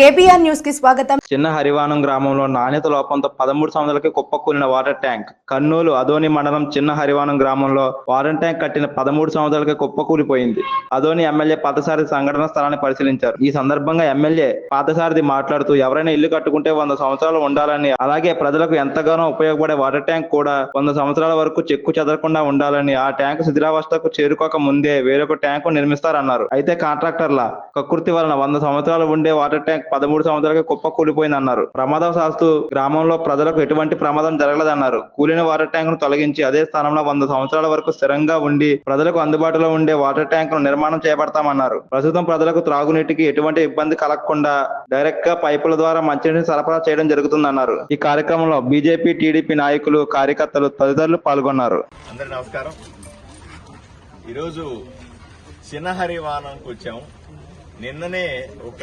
KBR న్యూస్కి స్వాగతం. చిన్న హరివానం గ్రామంలో నాణ్యత లోపంతో పదమూడు సంవత్సరాలకి కుప్పకూలిన వాటర్ ట్యాంక్. కర్నూలు అదోని మండలం చిన్న హరివానం గ్రామంలో వాటర్ ట్యాంక్ కట్టిన పదమూడు సంవత్సరాలకి కుప్పకూలిపోయింది. అదోని ఎమ్మెల్యే పాతసారి సంఘటన స్థలాన్ని పరిశీలించారు. ఈ సందర్భంగా ఎమ్మెల్యే పాతసారిది మాట్లాడుతూ ఎవరైనా ఇల్లు కట్టుకుంటే వంద సంవత్సరాలు ఉండాలని అలాగే ప్రజలకు ఎంతగానో ఉపయోగపడే వాటర్ ట్యాంక్ కూడా వంద సంవత్సరాల వరకు చెక్కు చెదరకుండా ఉండాలని ఆ ట్యాంక్ శిథిలావస్థకు చేరుకోక ముందే వేరొక ట్యాంకు నిర్మిస్తారన్నారు. అయితే కాంట్రాక్టర్ల కకృతి వలన వంద సంవత్సరాలు ఉండే వాటర్ ట్యాంక్ పదమూడు సంవత్సరాలుగా కుప్ప కూలిపోయిందన్నారు. ప్రమాదవశాత్తు గ్రామంలో ప్రజలకు ఎటువంటి ప్రమాదం జరగలేదన్నారు. కూలిన వాటర్ ట్యాంక్ను తొలగించి అదే స్థానంలో వంద సంవత్సరాల వరకు స్థిరంగా ఉండి ప్రజలకు అందుబాటులో ఉండే వాటర్ ట్యాంక్ను నిర్మాణం చేపడతామన్నారు. ప్రస్తుతం ప్రజలకు త్రాగునీటికి ఎటువంటి ఇబ్బంది కలగకుండా డైరెక్ట్గా పైపుల ద్వారా మంచినీటిని సరఫరా చేయడం జరుగుతుందన్నారు. ఈ కార్యక్రమంలో బీజేపీ టీడీపీ నాయకులు కార్యకర్తలు తదితరులు పాల్గొన్నారు. అందరి నమస్కారం. ఈరోజు చిన్నహరివానంకి వచ్చాము. నిన్ననే ఒక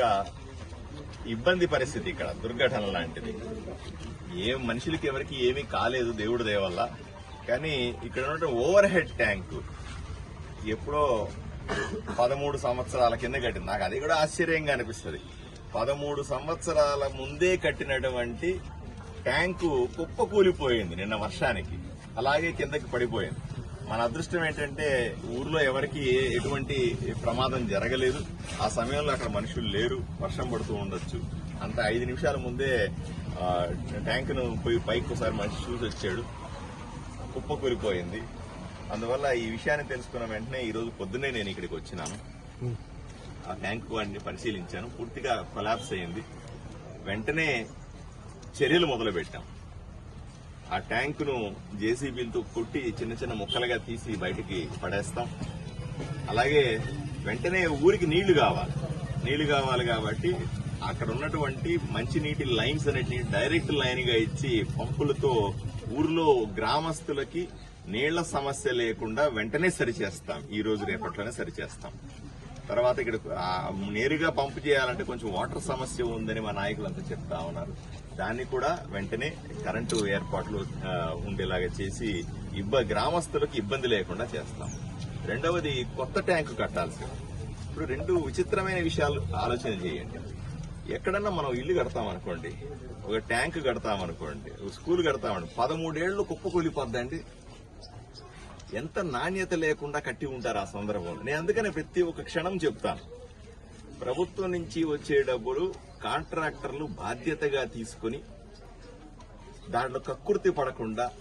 ఇబ్బంది పరిస్థితి ఇక్కడ దుర్ఘటన లాంటిది. ఏ మనుషులకి ఎవరికి ఏమీ కాలేదు దేవుడి దేవల్ల కానీ ఇక్కడ ఉన్న ఓవర్ హెడ్ ట్యాంక్ ఎప్పుడో పదమూడు సంవత్సరాల కింద కట్టింది. నాకు అది కూడా ఆశ్చర్యంగా అనిపిస్తుంది. పదమూడు సంవత్సరాల ముందే కట్టినటువంటి ట్యాంకు కుప్ప కూలిపోయింది నిన్న వర్షానికి. అలాగే కిందకి పడిపోయింది. మన అదృష్టం ఏంటంటే ఊర్లో ఎవరికి ఎటువంటి ప్రమాదం జరగలేదు. ఆ సమయంలో అక్కడ మనుషులు లేరు వర్షం పడుతూ ఉండొచ్చు. అంత ఐదు నిమిషాల ముందే ట్యాంకును పోయి పైకి ఒకసారి మనిషి చూసి వచ్చాడు. కుప్ప కూలిపోయింది. అందువల్ల ఈ విషయాన్ని తెలుసుకున్న వెంటనే ఈరోజు పొద్దున్నే నేను ఇక్కడికి వచ్చినాను. ఆ ట్యాంక్ వాడిని పరిశీలించాను. పూర్తిగా కొలాప్స్ అయింది. వెంటనే చర్యలు మొదలుపెట్టాం. ఆ ట్యాంకును జేసీబీలతో కొట్టి చిన్న చిన్న ముక్కలుగా తీసి బయటికి పడేస్తాం. అలాగే వెంటనే ఊరికి నీళ్ళు కావాలి. నీళ్ళు కావాలి కాబట్టి అక్కడ ఉన్నటువంటి మంచినీటి లైన్స్ అనేటివి డైరెక్ట్ లైన్గా ఇచ్చి పంపులతో ఊర్లో గ్రామస్తులకి నీళ్ళ సమస్య లేకుండా వెంటనే సరిచేస్తాం. ఈ రోజు రేపట్లోనే సరిచేస్తాం. తర్వాత ఇక్కడ నేరుగా పంపు చేయాలంటే కొంచెం వాటర్ సమస్య ఉందని మా నాయకులంతా చెప్తా ఉన్నారు. దాన్ని కూడా వెంటనే కరెంటు ఏర్పాట్లు ఉండేలాగా చేసి ఇబ్బ గ్రామస్తులకు ఇబ్బంది లేకుండా చేస్తాం. రెండవది కొత్త ట్యాంకు కట్టాల్సి ఇప్పుడు రెండు విచిత్రమైన విషయాలు ఆలోచన చేయండి. ఎక్కడన్నా మనం ఇల్లు కడతాం అనుకోండి ఒక ట్యాంక్ కడతామనుకోండి ఒక స్కూల్ కడతామండి పదమూడేళ్ళు కుప్ప కూలిపోద్దండి ఎంత నాణ్యత లేకుండా కట్టి ఉంటారు ఆ సందర్భంలో. నేను అందుకనే ప్రతి ఒక్క క్షణం చెప్తాను. ప్రభుత్వం నుంచి వచ్చే డబ్బులు కాంట్రాక్టర్లు బాధ్యతగా తీసుకుని దాంట్లో కక్కుర్తి పడకుండా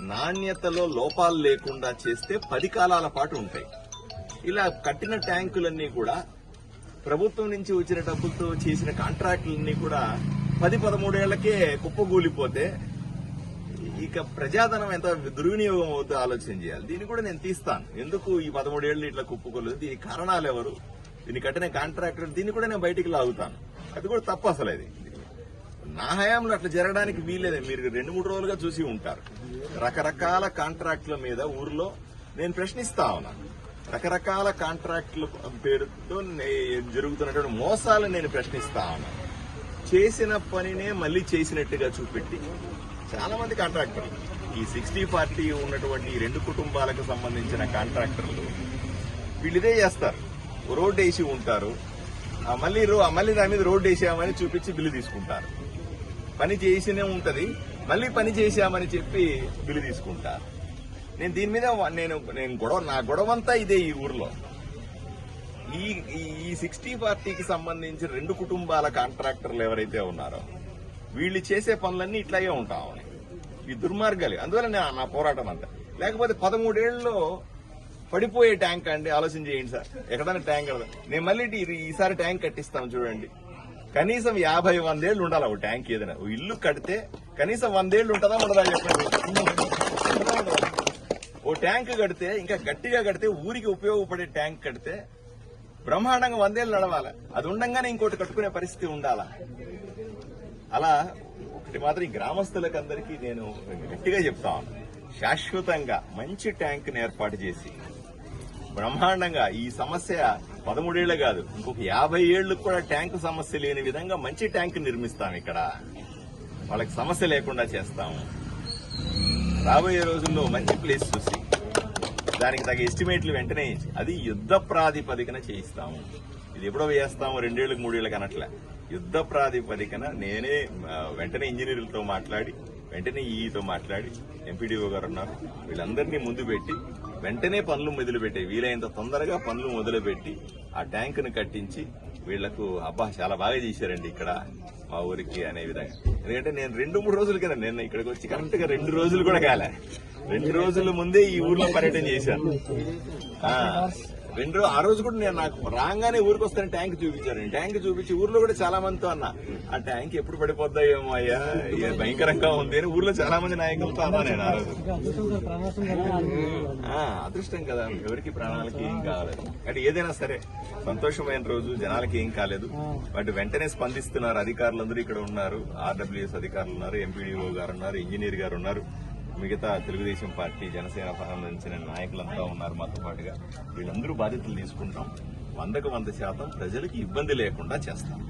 నాణ్యతలో లోపాలు లేకుండా చేస్తే పది కాలాల పాటు ఉంటాయి. ఇలా కట్టిన ట్యాంకులన్నీ కూడా ప్రభుత్వం నుంచి వచ్చిన డబ్బులతో చేసిన కాంట్రాక్టులన్నీ కూడా పది పదమూడేళ్ళకే కుప్పగూలిపోతే ఇక ప్రజాధనం ఎంత దుర్వినియోగం అవుతుందో ఆలోచన చేయాలి. దీన్ని కూడా నేను తీస్తాను. ఎందుకు ఈ పదమూడేళ్ళు ఇట్లా కుప్పుకోలేదు దీని కారణాలు ఎవరు? దీన్ని కట్టిన కాంట్రాక్టర్ దీన్ని కూడా నేను బయటికి లాగుతాను. అది కూడా తప్పు అసలు అది నా హయాంలో అట్లా జరగడానికి వీల్లేదు. మీరు రెండు మూడు రోజులుగా చూసి ఉంటారు. రకరకాల కాంట్రాక్టుల మీద ఊర్లో నేను ప్రశ్నిస్తా ఉన్నాను రకరకాల కాంట్రాక్టుల పేరుతో జరుగుతున్నటువంటి మోసాలు నేను ప్రశ్నిస్తా ఉన్నాను చేసిన పనినే మళ్ళీ చేసినట్టుగా చూపెట్టి చాలా మంది కాంట్రాక్టర్లు ఈ సిక్స్టీ పార్టీ ఉన్నటువంటి ఈ రెండు కుటుంబాలకు సంబంధించిన కాంట్రాక్టర్లు వీళ్ళిదే చేస్తారు. రోడ్డు వేసి ఉంటారు. మళ్ళీ రో మళ్ళీ దాని మీద రోడ్డు వేసామని చూపించి బిల్లు తీసుకుంటారు. పని చేసినే ఉంటది. మళ్ళీ పని చేశామని చెప్పి బిల్లు తీసుకుంటారు నేను దీని మీద నేను నేను గొడవ నా గొడవంతా ఇదే ఈ ఊర్లో. ఈ ఈ- ఈ సిక్స్టీ పార్టీకి సంబంధించిన రెండు కుటుంబాల కాంట్రాక్టర్లు ఎవరైతే ఉన్నారో వీళ్ళు చేసే పనులన్నీ ఇట్లాగే ఉంటా ఉన్నాయి. ఈ దుర్మార్గాలు. అందువల్ల నేను నా పోరాటం అంతా. లేకపోతే పదమూడేళ్ళలో పడిపోయే ట్యాంక్ అండి ఆలోచన చేయండి సార్. ఎక్కడైనా ట్యాంక్ నేను మళ్ళీ ఈసారి ట్యాంక్ కట్టిస్తాం చూడండి. కనీసం యాభై వందేళ్ళు ఉండాలి ఒక ట్యాంక్ ఏదైనా. ఇల్లు కడితే కనీసం వందేళ్ళు ఉంటుందా ఉండదా చెప్పండి. ఓ ట్యాంక్ కడితే ఇంకా గట్టిగా కడితే ఊరికి ఉపయోగపడే ట్యాంక్ కడితే బ్రహ్మాండంగా వందేళ్ళు నడవాలి. అది ఉండంగానే ఇంకోటి కట్టుకునే పరిస్థితి ఉండాలా? అలా ఒకటి మాత్రం గ్రామస్తులకు అందరికీ నేను గట్టిగా చెప్తా శాశ్వతంగా మంచి ట్యాంక్ని ఏర్పాటు చేసి బ్రహ్మాండంగా ఈ సమస్య పదమూడేళ్ళు కాదు ఇంకొక యాభై ఏళ్ళకు కూడా ట్యాంకు సమస్య లేని విధంగా మంచి ట్యాంక్ నిర్మిస్తాం ఇక్కడ. వాళ్ళకి సమస్య లేకుండా చేస్తాము రాబోయే రోజుల్లో మంచి ప్లేస్ చూసి దానికి తగ్గ ఎస్టిమేట్లు వెంటనే అది యుద్ధ ప్రాతిపదికన చేయిస్తాము. ఇది ఎప్పుడో వేస్తాము రెండేళ్ళకు మూడేళ్ళకు అనట్లే యుద్ధ ప్రాతిపదికన నేనే వెంటనే ఇంజనీర్లతో మాట్లాడి వెంటనే ఈఈతో మాట్లాడి ఎంపీడీఓ గారు ఉన్నారు. వీళ్ళందరినీ ముందు పెట్టి వెంటనే పనులు మొదలుపెట్టి వీలైనంత తొందరగా పనులు మొదలుపెట్టి ఆ ట్యాంకును కట్టించి వీళ్ళకు అబ్బా చాలా బాగా చేశారండి ఇక్కడ మా ఊరికి అనే విధంగా. ఎందుకంటే నేను రెండు మూడు రోజులు కదా నేను ఇక్కడికి వచ్చి కరెక్ట్గా రెండు రోజులు కూడా కాలే. రెండు రోజుల ముందే ఈ ఊర్లో పర్యటన చేశాను. రెండు ఆ రోజు కూడా నేను నాకు రాగానే ఊరికి వస్తాను ట్యాంక్ చూపించారు ట్యాంక్ చూపించి ఊర్లో కూడా చాలా మందితో అన్నా ఆ ట్యాంక్ ఎప్పుడు పడిపోద్దా ఏమో అయ్యా భయంకరంగా ఉంది అని ఊర్లో చాలా మంది నాయకులతో అన్నా నేను ఆ రోజు. ఆ, అదృష్టం కదా ఎవరికి ప్రాణాలకి ఏం కాలేదు అంటే ఏదైనా సరే సంతోషమైన రోజు జనాలకి ఏం కాలేదు. బట్ వెంటనే స్పందిస్తున్నారు అధికారులందరూ ఇక్కడ ఉన్నారు. ఆర్డబ్ల్యూఎస్ అధికారులు ఉన్నారు ఎంపీడీఓ గారు ఉన్నారు ఇంజనీర్ గారు ఉన్నారు. మిగతా తెలుగుదేశం పార్టీ జనసేన సంబంధించిన నాయకులంతా ఉన్నారు మాతో పాటుగా. వీళ్ళందరూ బాధ్యతలు తీసుకుంటాం. వందకు వంద శాతం ప్రజలకు ఇబ్బంది లేకుండా చేస్తాం.